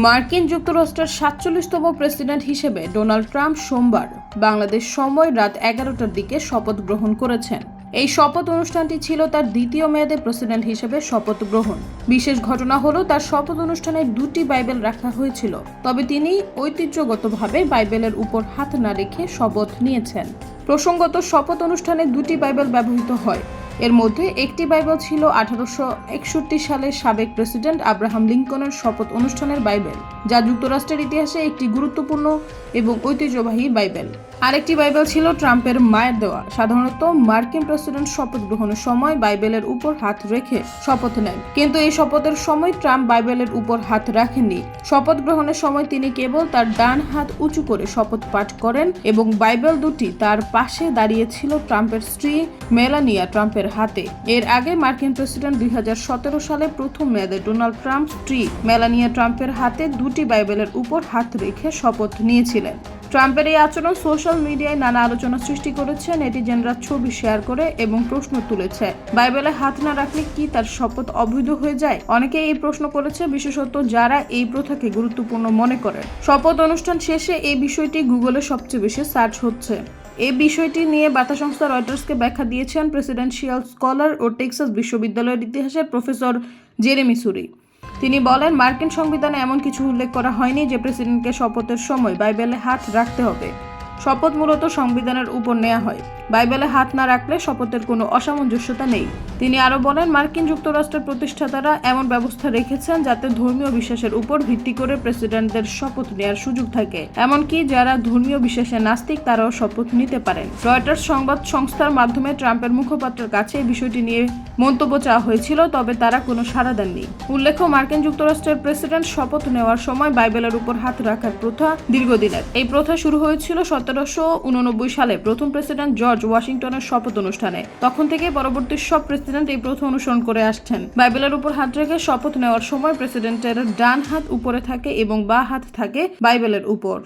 মার্কিন যুক্তরাষ্ট্রের সাতচল্লিশতম প্রেসিডেন্ট হিসেবে ডোনাল্ড ট্রাম্প সোমবার বাংলাদেশ সময় রাত এগারোটার দিকে শপথ গ্রহণ করেছেন। এই শপথ অনুষ্ঠানটি ছিল তার দ্বিতীয় মেয়াদে প্রেসিডেন্ট হিসেবে শপথ গ্রহণ। বিশেষ ঘটনা হলো, তার শপথ অনুষ্ঠানে দুটি বাইবেল রাখা হয়েছিল, তবে তিনি ঐতিহ্যগতভাবে বাইবেলের উপর হাত না রেখে শপথ নিয়েছেন। প্রসঙ্গত, শপথ অনুষ্ঠানে দুটি বাইবেল ব্যবহৃত হয়। এর মধ্যে একটি বাইবেল ছিল আঠারোশো একষট্টি সালের সাবেক প্রেসিডেন্ট আব্রাহাম লিঙ্কনের শপথ অনুষ্ঠানের বাইবেল, যা যুক্তরাষ্ট্রের ইতিহাসে একটি গুরুত্বপূর্ণ এবং ঐতিহ্যবাহী বাইবেল। আরেকটি বাইবেল ছিল ট্রাম্পের মায়ের দেওয়া। সাধারণত মার্কিন প্রেসিডেন্ট শপথ গ্রহণের সময় বাইবেলের উপর হাত রেখে শপথ নেন। কিন্তু এই শপথের সময় ট্রাম্প বাইবেলের উপর হাত রাখেননি। শপথ গ্রহণের সময় তিনি কেবল তার ডান হাত উঁচু করে শপথ পাঠ করেন এবং বাইবেল দুটি তার পাশে দাঁড়িয়েছিল ট্রাম্পের স্ত্রী মেলানিয়া ট্রাম্পের হাতে। এর আগে মার্কিন প্রেসিডেন্ট দু হাজার সতেরো সালে প্রথম মেয়াদে ডোনাল্ড ট্রাম্প স্ত্রী মেলানিয়া ট্রাম্পের হাতে দুটি বাইবেলের উপর হাত রেখে শপথ নিয়েছিলেন। ট্রাম্পের এই আচরণ সোশ্যাল মিডিয়ায় নানা আলোচনা সৃষ্টি করেছে, নেটিজেনরা ছবি শেয়ার করে এবং প্রশ্ন তুলেছে, বাইবেলে হাত না রাখলে কি তার শপথ অবৈধ হয়ে যায়? অনেকে এই প্রশ্ন করেছে, বিশেষত যারা এই প্রথাকে গুরুত্বপূর্ণ মনে করেন। শপথ অনুষ্ঠান শেষে এই বিষয়টি গুগলে সবচেয়ে বেশি সার্চ হচ্ছে। এই বিষয়টি নিয়ে বার্তা সংস্থা রয়টার্সকে ব্যাখ্যা দিয়েছেন প্রেসিডেন্সিয়াল স্কলার ও টেক্সাস বিশ্ববিদ্যালয়ের ইতিহাসের প্রফেসর জেরেমি সুরি। তিনি বলেন, মার্কিন সংবিধানে এমন কিছু উল্লেখ করা হয়নি যে প্রেসিডেন্টকে শপথের সময় বাইবেলে হাত রাখতে হবে। শপথ মূলত সংবিধানের উপর নেওয়া হয়। বাইবেলে হাত না রাখলে শপথের কোনো অসামঞ্জস্যতা নেই। তিনি আরও বলেন, মার্কিন যুক্তরাষ্ট্রের প্রতিষ্ঠাতারা এমন ব্যবস্থা রেখেছেন যাতে ধর্মীয় বিশ্বাসের উপর ভিত্তি করে প্রেসিডেন্টদের শপথ নেওয়ার সুযোগ থাকে। এমনকি যারা ধর্মীয় বিশ্বাসে নাস্তিক, তারাও শপথ নিতে পারেন। রয়টার্স সংবাদ সংস্থার মাধ্যমে ট্রাম্পের মুখপাত্রের কাছে এই বিষয়টি নিয়ে মন্তব্য চাওয়া হয়েছিল, তবে তারা কোনো সাড়া দেননি। উল্লেখ্য, মার্কিন যুক্তরাষ্ট্রের প্রেসিডেন্ট শপথ নেওয়ার সময় বাইবেলের উপর হাত রাখার প্রথা দীর্ঘদিনের। এই প্রথা শুরু হয়েছিল সতেরোশো উননব্বই সালে। প্রথম প্রেসিডেন্ট জর্জ ওয়াশিংটনের শপথ অনুষ্ঠানে। তখন থেকে পরবর্তী সব প্রেসিডেন্ট এই প্রথা অনুসরণ করে আসছেন। বাইবেলের উপর হাত রেখে শপথ নেওয়ার সময় প্রেসিডেন্টের ডান হাত উপরে থাকে এবং বা হাত থাকে বাইবেলের উপর।